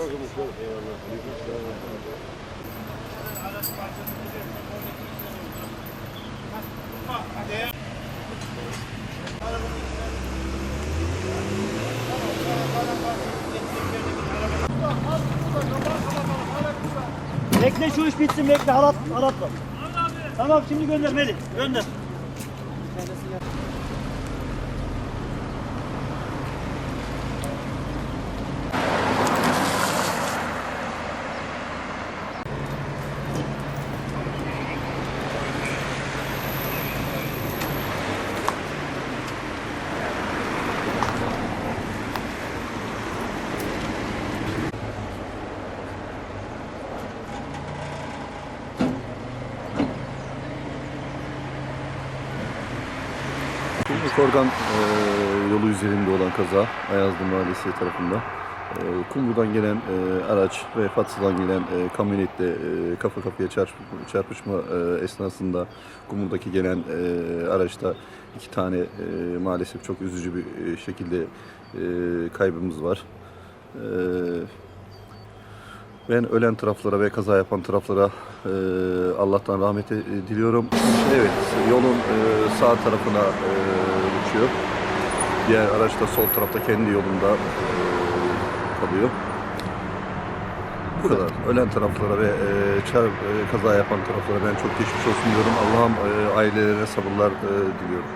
Selamünaleyküm Mustafa. Bekle şu iş bitsin bekle halat halatla. Tamam şimdi gönder Melih gönder. Korgan e, yolu üzerinde olan kaza Ayazlı Mahallesi tarafında. E, Kumru'dan gelen e, araç ve Fatsa'dan gelen e, kamyonetle e, kafa kafaya çarp- çarpışma e, esnasında Kumru'daki gelen e, araçta iki tane e, maalesef çok üzücü bir e, şekilde e, kaybımız var. E, ben ölen taraflara ve kaza yapan taraflara e, Allah'tan rahmet e, diliyorum. Evet, yolun e, sağ tarafına e, uçuyor. Diğer araç da sol tarafta kendi yolunda e, kalıyor. Bu kadar. Ölen taraflara ve e, çar, e, kaza yapan taraflara ben çok geçmiş olsun diyorum. Allah'ım e, ailelerine sabırlar e, diliyorum.